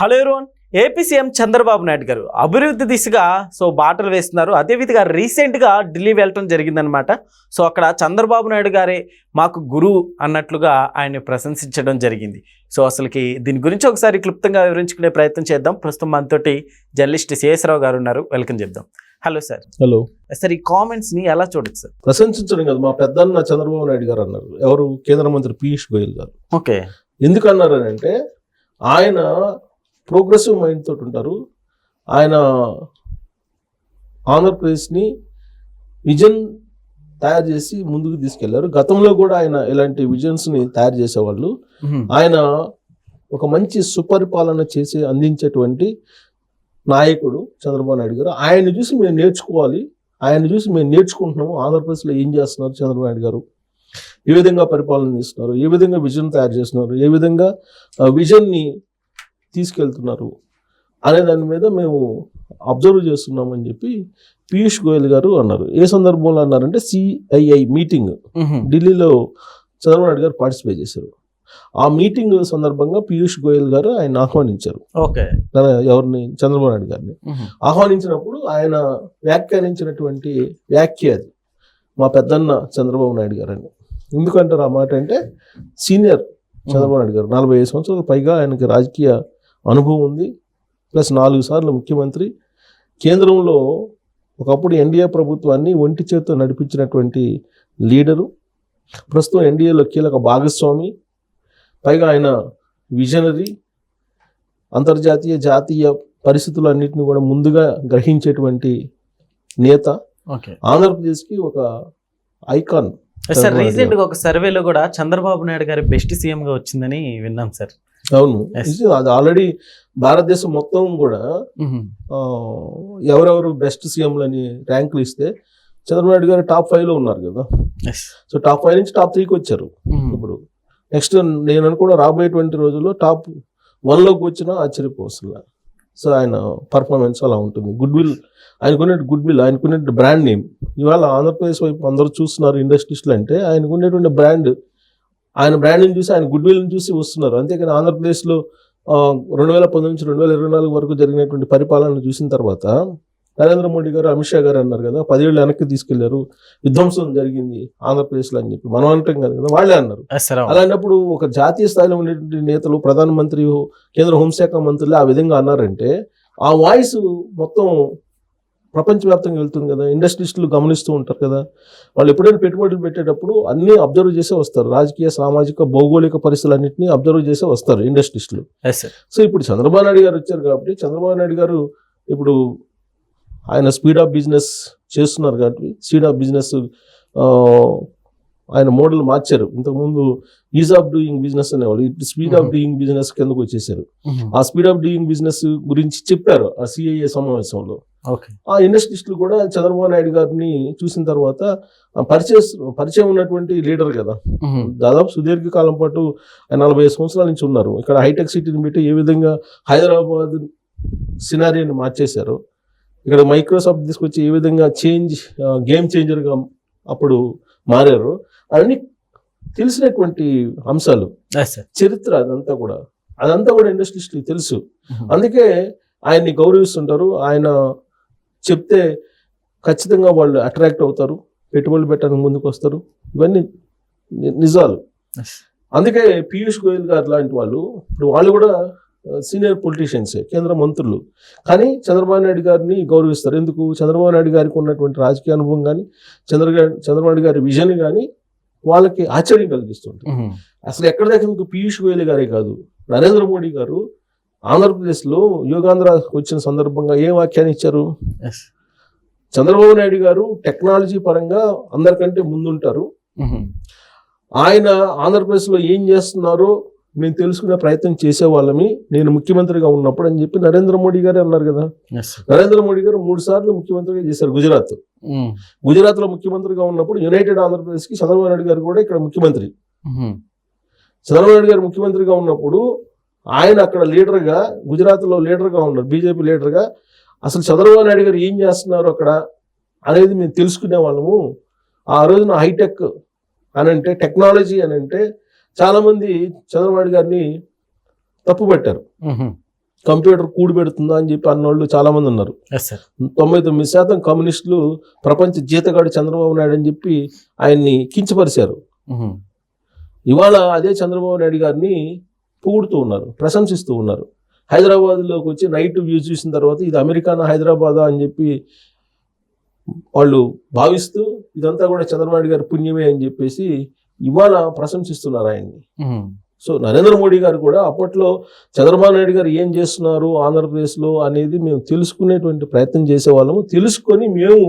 Hello everyone AP CM Chandrababu Naidu గారు అభివృద్ధి దిశగా సో బాటలు వేస్తున్నారు. అదేవిధంగా రీసెంట్గా ఢిల్లీ వెళ్ళటం జరిగిందనమాట సో అక్కడ చంద్రబాబు నాయుడు గారే మాకు గురువు అన్నట్లుగా ఆయన్ని ప్రశంసించడం జరిగింది. సో అసలుకి దీని గురించి ఒకసారి క్లుప్తంగా వివరించుకునే ప్రయత్నం చేద్దాం. ప్రస్తుతం మనతోటి జర్నలిస్ట్ శేషరావు గారు ఉన్నారు. వెల్కమ్ చెప్దాం. Hello sir. హలో. సార్ ఈ కామెంట్స్ని ఎలా చూడొచ్చు సార్? ప్రశంసించడం కదా మా పెద్దన్న చంద్రబాబు నాయుడు గారు అన్నారు. ఎవరు? కేంద్ర మంత్రి పీయూష్ గోయల్ గారు. ఓకే. ఎందుకు అన్నారు అని అంటే ఆయన ప్రోగ్రెసివ్ మైండ్ తోటి ఉంటారు. ఆయన ఆంధ్రప్రదేశ్ని విజన్ తయారు చేసి ముందుకు తీసుకెళ్ళారు. గతంలో కూడా ఆయన ఇలాంటి విజన్స్ని తయారు చేసేవాళ్ళు. ఆయన ఒక మంచి సుపరిపాలన చేసి అందించేటువంటి నాయకుడు చంద్రబాబు నాయుడు గారు. ఆయన చూసి మేము నేర్చుకోవాలి. ఆయన చూసి మేము నేర్చుకుంటున్నాము. ఆంధ్రప్రదేశ్లో ఏం చేస్తున్నారు చంద్రబాబు నాయుడు గారు? ఏ విధంగా పరిపాలన చేస్తున్నారు? ఏ విధంగా విజన్ తయారు చేస్తున్నారు? ఏ విధంగా విజన్ని తీసుకెళ్తున్నారు అనే దాని మీద మేము అబ్జర్వ్ చేస్తున్నామని చెప్పి పీయూష్ గోయల్ గారు అన్నారు. ఏ సందర్భంలో అన్నారంటే సిఐఐ మీటింగ్ ఢిల్లీలో చంద్రబాబు నాయుడు గారు పార్టిసిపేట్ చేశారు. ఆ మీటింగ్ సందర్భంగా పీయూష్ గోయల్ గారు ఆయన ఆహ్వానించారు. ఓకే. ఎవరిని? చంద్రబాబు నాయుడు గారిని. ఆహ్వానించినప్పుడు ఆయన వ్యాఖ్యానించినటువంటి వ్యాఖ్య అది. మా పెద్దన్న చంద్రబాబు నాయుడు గారు అని. ఎందుకంటారు ఆ మాట అంటే సీనియర్ చంద్రబాబు నాయుడు గారు నలభై ఐదు సంవత్సరాల పైగా ఆయనకి రాజకీయ అనుభవం ఉంది. ప్లస్ నాలుగు సార్లు ముఖ్యమంత్రి. కేంద్రంలో ఒకప్పుడు ఎన్డీఏ ప్రభుత్వాన్ని ఒంటి చేత్తో నడిపించినటువంటి లీడరు. ప్రస్తుతం ఎన్డీఏలో కీలక భాగస్వామి. పైగా ఆయన విజనరీ. అంతర్జాతీయ జాతీయ పరిస్థితులన్నింటినీ కూడా ముందుగా గ్రహించేటువంటి నేత. ఆంధ్రప్రదేశ్కి ఒక ఐకాన్. సార్ చంద్రబాబు నాయుడు రీసెంట్గా ఒక సర్వేలో కూడా చంద్రబాబు నాయుడు గారి బెస్ట్ సీఎం గా వచ్చిందని విన్నాం సార్. అవును. అది ఆల్రెడీ భారతదేశం మొత్తం కూడా ఎవరెవరు బెస్ట్ సీఎంలని ర్యాంకులు ఇస్తే చంద్రబాబు నాయుడు గారు టాప్ ఫైవ్లో ఉన్నారు కదా. సో టాప్ ఫైవ్ నుంచి టాప్ త్రీకి వచ్చారు ఇప్పుడు. నెక్స్ట్ నేను అనుకున్న రాబోయేటువంటి రోజుల్లో టాప్ వన్లోకి వచ్చినా ఆశ్చర్యపోతున్నా సో ఆయన పర్ఫార్మెన్స్ అలా ఉంటుంది. గుడ్ విల్ ఆయనకునే గుడ్ విల్ ఆయనకునే బ్రాండ్ నేమ్. ఇవాళ ఆంధ్రప్రదేశ్ వైపు అందరూ చూస్తున్నారు ఇండస్ట్రీస్లో అంటే ఆయనకు ఉండేటువంటి బ్రాండ్ ఆయన బ్రాండ్ని చూసి ఆయన గుడ్ విల్ని చూసి వస్తున్నారు. అంతేకాని ఆంధ్రప్రదేశ్లో రెండు వేల పంతొమ్మిది నుంచి రెండు వేల ఇరవై నాలుగు వరకు జరిగినటువంటి పరిపాలన చూసిన తర్వాత నరేంద్ర మోడీ గారు అమిత్ షా గారు అన్నారు కదా పదేళ్ళు వెనక్కి తీసుకెళ్ళారు విధ్వంసం జరిగింది ఆంధ్రప్రదేశ్లో అని చెప్పి. మనం అంటాం కదా కదా వాళ్ళే అన్నారు. అలాంటప్పుడు ఒక జాతీయ స్థాయిలో ఉండేటువంటి నేతలు ప్రధానమంత్రి కేంద్ర హోంశాఖ మంత్రులు ఆ విధంగా అన్నారంటే ఆ వాయిస్ మొత్తం ప్రపంచవ్యాప్తంగా వెళ్తుంది కదా. ఇండస్ట్రీస్టులు గమనిస్తూ ఉంటారు కదా. వాళ్ళు ఎప్పుడైనా పెట్టుబడులు పెట్టేటప్పుడు అన్నీ అబ్జర్వ్ చేసే వస్తారు. రాజకీయ సామాజిక భౌగోళిక పరిస్థితులన్నింటినీ అబ్జర్వ్ చేసే వస్తారు ఇండస్ట్రీస్టులు. సో ఇప్పుడు చంద్రబాబు నాయుడు గారు వచ్చారు కాబట్టి చంద్రబాబు నాయుడు గారు ఇప్పుడు ఆయన స్పీడ్ ఆఫ్ బిజినెస్ చేస్తున్నారు కాబట్టి స్పీడ్ ఆఫ్ బిజినెస్ ఆయన మోడల్ మార్చారు. ఇంతకుముందు ఈజ్ ఆఫ్ డూయింగ్ బిజినెస్ అనేవాళ్ళు. ఇప్పుడు స్పీడ్ ఆఫ్. డూయింగ్ బిజినెస్ కిందకు వచ్చేసారు. ఆ స్పీడ్ ఆఫ్ డూయింగ్ బిజినెస్ గురించి చెప్పారు ఆ సిఐఏ సమావేశంలో. ఆ ఇండస్ట్రీస్టులు కూడా చంద్రబాబు నాయుడు గారిని చూసిన తర్వాత పరిచయ పరిచయం ఉన్నటువంటి లీడర్ కదా. దాదాపు సుదీర్ఘకాలం పాటు ఆయన నలభై సంవత్సరాల నుంచి ఉన్నారు. ఇక్కడ హైటెక్ సిటీని పెట్టి ఏ విధంగా హైదరాబాద్ సినారియోని మార్చేశారు ఇక్కడ మైక్రోసాఫ్ట్ తీసుకొచ్చి ఏ విధంగా చేంజ్ గేమ్ చేంజర్గా అప్పుడు మారారు అవన్నీ తెలిసినటువంటి అంశాలు. చరిత్ర అదంతా కూడా. అదంతా కూడా ఇండస్ట్రీస్కి తెలుసు. అందుకే ఆయన్ని గౌరవిస్తుంటారు. ఆయన చెప్తే ఖచ్చితంగా వాళ్ళు అట్రాక్ట్ అవుతారు పెట్టుబడులు పెట్టడానికి ముందుకు వస్తారు. ఇవన్నీ నిజాలు. అందుకే పీయూష్ గోయల్ గారు లాంటి వాళ్ళు ఇప్పుడు వాళ్ళు కూడా సీనియర్ పొలిటీషియన్సే కేంద్ర మంత్రులు. కానీ చంద్రబాబు నాయుడు గారిని గౌరవిస్తారు. ఎందుకు? చంద్రబాబు నాయుడు గారికి ఉన్నటువంటి రాజకీయ అనుభవం కానీ చంద్ర చంద్రబాబు నాయుడు గారి విజన్ కానీ వాళ్ళకి ఆశ్చర్యం కలిగిస్తుంది అసలు ఎక్కడ దాకా మీకు పీయూష్ గోయల్ గారే కాదు నరేంద్ర మోడీ గారు ఆంధ్రప్రదేశ్లో యోగాంధ్ర వచ్చిన సందర్భంగా ఏ వాక్యాన్ని ఇచ్చారు? చంద్రబాబు నాయుడు గారు టెక్నాలజీ పరంగా అందరికంటే ముందుంటారు. ఆయన ఆంధ్రప్రదేశ్లో ఏం చేస్తున్నారో మేము తెలుసుకునే ప్రయత్నం చేసేవాళ్ళమి. నేను ముఖ్యమంత్రిగా ఉన్నప్పుడు అని చెప్పి నరేంద్ర మోడీ గారే అన్నారు కదా. నరేంద్ర మోడీ గారు మూడు సార్లు ముఖ్యమంత్రిగా చేశారు గుజరాత్. గుజరాత్లో ముఖ్యమంత్రిగా ఉన్నప్పుడు యునైటెడ్ ఆంధ్రప్రదేశ్కి చంద్రబాబు నాయుడు గారు కూడా ఇక్కడ ముఖ్యమంత్రి. చంద్రబాబు నాయుడు గారు ముఖ్యమంత్రిగా ఉన్నప్పుడు ఆయన అక్కడ లీడర్గా గుజరాత్లో లీడర్గా ఉన్నారు బీజేపీ లీడర్గా. అసలు చంద్రబాబు నాయుడు గారు ఏం చేస్తున్నారు అక్కడ అనేది మేము తెలుసుకునే వాళ్ళము. ఆ రోజున హైటెక్ అని అంటే టెక్నాలజీ అని అంటే చాలామంది చంద్రబాబు గారిని తప్పుపట్టారు కంప్యూటర్ కూడి పెడుతుందా అని చెప్పి అన్నోళ్ళు చాలా మంది ఉన్నారు తొంభై తొమ్మిది శాతం కమ్యూనిస్టులు ప్రపంచ జీతగాడు చంద్రబాబు నాయుడు అని చెప్పి ఆయన్ని కించపరిచారు. ఇవాళ అదే చంద్రబాబు నాయుడు గారిని పొగుడుతూ ఉన్నారు ప్రశంసిస్తూ ఉన్నారు. హైదరాబాద్లోకి వచ్చి నైట్ వ్యూ చూసిన తర్వాత ఇది అమెరికానా హైదరాబాదా అని చెప్పి వాళ్ళు భావిస్తూ ఇదంతా కూడా చంద్రబాబు గారి పుణ్యమే అని చెప్పేసి ఇవాళ ప్రశంసిస్తున్నారు ఆయన్ని. సో నరేంద్ర మోడీ గారు కూడా అప్పట్లో చంద్రబాబు నాయుడు గారు ఏం చేస్తున్నారు ఆంధ్రప్రదేశ్లో అనేది మేము తెలుసుకునేటువంటి ప్రయత్నం చేసేవాళ్ళము. తెలుసుకొని మేము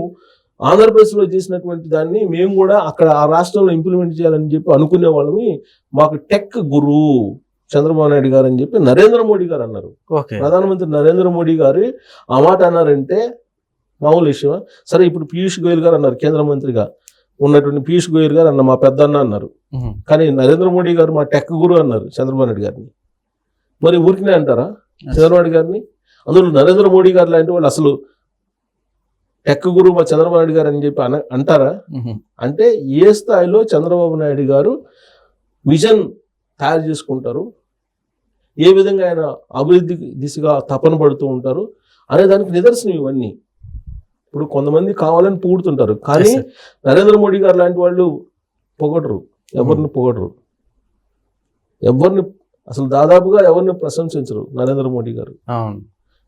ఆంధ్రప్రదేశ్లో చేసినటువంటి దాన్ని మేము కూడా అక్కడ ఆ రాష్ట్రంలో ఇంప్లిమెంట్ చేయాలని చెప్పి అనుకునే వాళ్ళమి మాకు టెక్ గురువు. చంద్రబాబు నాయుడు గారు అని చెప్పి నరేంద్ర మోడీ గారు అన్నారు. ప్రధానమంత్రి నరేంద్ర మోడీ గారు ఆ మాట అన్నారంటే మామూలు విషయం సరే ఇప్పుడు పీయూష్ గోయల్ గారు అన్నారు కేంద్ర మంత్రిగా ఉన్నటువంటి పీయూష్ గోయల్ గారు అన్న మా పెద్దన్న అన్నారు. కానీ నరేంద్ర మోడీ గారు మా టెక్ గురు అన్నారు చంద్రబాబు నాయుడు గారిని. మరి ఊరికినే అంటారా? చంద్రబాబు నాయుడు గారిని? అందులో నరేంద్ర మోడీ గారు లాంటి వాళ్ళు అసలు టెక్ గురు మా చంద్రబాబు నాయుడు గారు అని చెప్పి అంటారా? అంటే ఏ స్థాయిలో చంద్రబాబు నాయుడు గారు విజన్ తయారు చేసుకుంటారు. ఏ విధంగా ఆయన అభివృద్ధి దిశగా తపన పడుతూ ఉంటారు అనే దానికి నిదర్శనం ఇవన్నీ. ఇప్పుడు కొంతమంది కావాలని పొగుడుతుంటారు. కానీ. నరేంద్ర మోడీ గారు లాంటి వాళ్ళు పొగడరు. ఎవరిని పొగడరు. ఎవరిని అసలు దాదాపుగా ఎవరిని ప్రశంసించరు నరేంద్ర మోడీ గారు.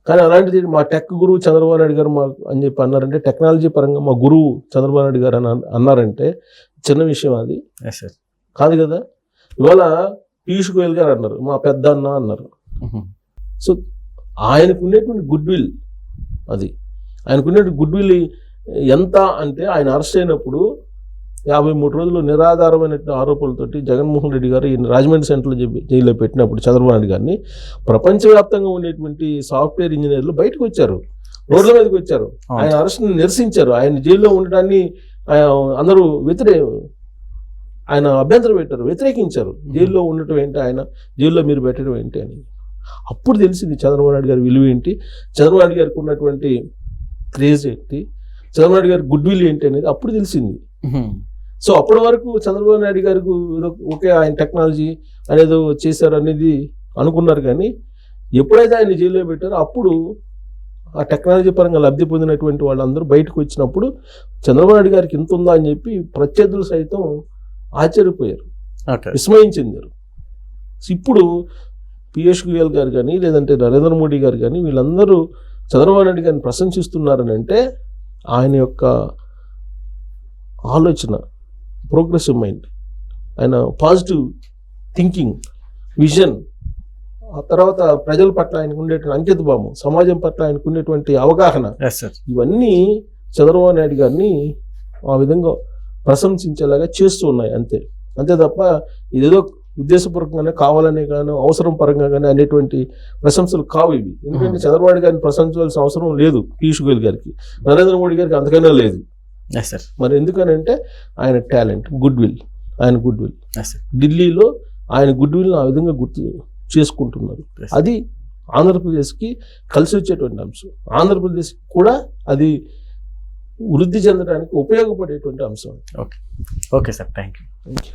కానీ అలాంటిది మా టెక్ గురువు చంద్రబాబు నాయుడు గారు మా అని చెప్పి అన్నారంటే టెక్నాలజీ పరంగా మా గురువు చంద్రబాబు నాయుడు గారు అని అన్న- అన్నారంటే చిన్న విషయం అది. కాదు కదా? ఇవాళ పీయూష్ గోయల్ గారు అన్నారు మా పెద్ద అన్న అన్నారు సో ఆయనకు ఉండేటువంటి గుడ్ విల్ అది. ఆయనకు ఉండేటువంటి గుడ్ విల్ ఎంత అంటే ఆయన అరెస్ట్ అయినప్పుడు యాభై మూడు రోజులు నిరాధారమైనటువంటి ఆరోపణలతోటి జగన్మోహన్ రెడ్డి గారు ఈయన రాజమండ్రి సెంట్రల్ జైల్లో పెట్టినప్పుడు చంద్రబాబు నాయుడు గారిని ప్రపంచవ్యాప్తంగా ఉండేటువంటి సాఫ్ట్వేర్ ఇంజనీర్లు బయటకు వచ్చారు. రోడ్ల మీదకి వచ్చారు. ఆయన అరెస్ట్ నిరసించారు. ఆయన జైల్లో ఉండడాన్ని ఆయన అందరూ వ్యతిరే ఆయన అభ్యంతరం పెట్టారు వ్యతిరేకించారు. జైల్లో ఉండటం ఏంటి ఆయన? జైల్లో మీరు పెట్టడం ఏంటి అని. అప్పుడు తెలిసింది చంద్రబాబు నాయుడు గారి విలువ ఏంటి? చంద్రబాబు నాయుడు గారికి ఉన్నటువంటి క్రేజ్ ఏంటి? చంద్రబాబు నాయుడు గారి గుడ్ విల్ ఏంటి అనేది అప్పుడు తెలిసింది. సో అప్పటి వరకు చంద్రబాబు నాయుడు గారికి ఓకే ఆయన టెక్నాలజీ అనేదో చేశారు అనేది అనుకున్నారు కానీ ఎప్పుడైతే ఆయన జైల్లో పెట్టారో అప్పుడు ఆ టెక్నాలజీ పరంగా లబ్ధి పొందినటువంటి వాళ్ళందరూ బయటకు వచ్చినప్పుడు చంద్రబాబు నాయుడు గారికి ఇంత ఉందా అని చెప్పి ప్రత్యర్థులు సైతం ఆశ్చర్యపోయారు. విస్మయించిందారు ఇప్పుడు పియూష్ గోయల్ గారు కానీ లేదంటే నరేంద్ర మోడీ గారు కానీ వీళ్ళందరూ చంద్రబాబు నాయుడు గారిని ప్రశంసిస్తున్నారని అంటే ఆయన యొక్క ఆలోచన ప్రోగ్రెసివ్ మైండ్ ఆయన పాజిటివ్ థింకింగ్ విజన్ ఆ తర్వాత ప్రజల పట్ల ఆయనకు ఉండేటువంటి అంకిత భావం సమాజం పట్ల ఆయనకు ఉండేటువంటి అవగాహన ఇవన్నీ చంద్రబాబు నాయుడు గారిని ఆ విధంగా ప్రశంసించేలాగా చేస్తూ ఉన్నాయి అంతే. అంతే తప్ప ఇదేదో ఉద్దేశపూర్వకంగానే కావాలనే కానీ అవసరం పరంగా కానీ అనేటువంటి ప్రశంసలు కావు ఇవి. ఎందుకంటే. చంద్రబాబు గారిని ప్రశంసించాల్సిన అవసరం లేదు పీయూష్ గోయల్ గారికి. నరేంద్ర మోడీ గారికి అంతకైనా లేదు. సార్ మరి ఎందుకనంటే ఆయన టాలెంట్ గుడ్ విల్ ఆయన గుడ్ విల్ ఢిల్లీలో ఆయన గుడ్ విల్ ఆ విధంగా గుర్తు చేసుకుంటున్నారు. అది ఆంధ్రప్రదేశ్కి కలిసి వచ్చేటువంటి అంశం. ఆంధ్రప్రదేశ్ కూడా అది వృద్ధి చెందడానికి ఉపయోగపడేటువంటి అంశం okay sir thank you thank you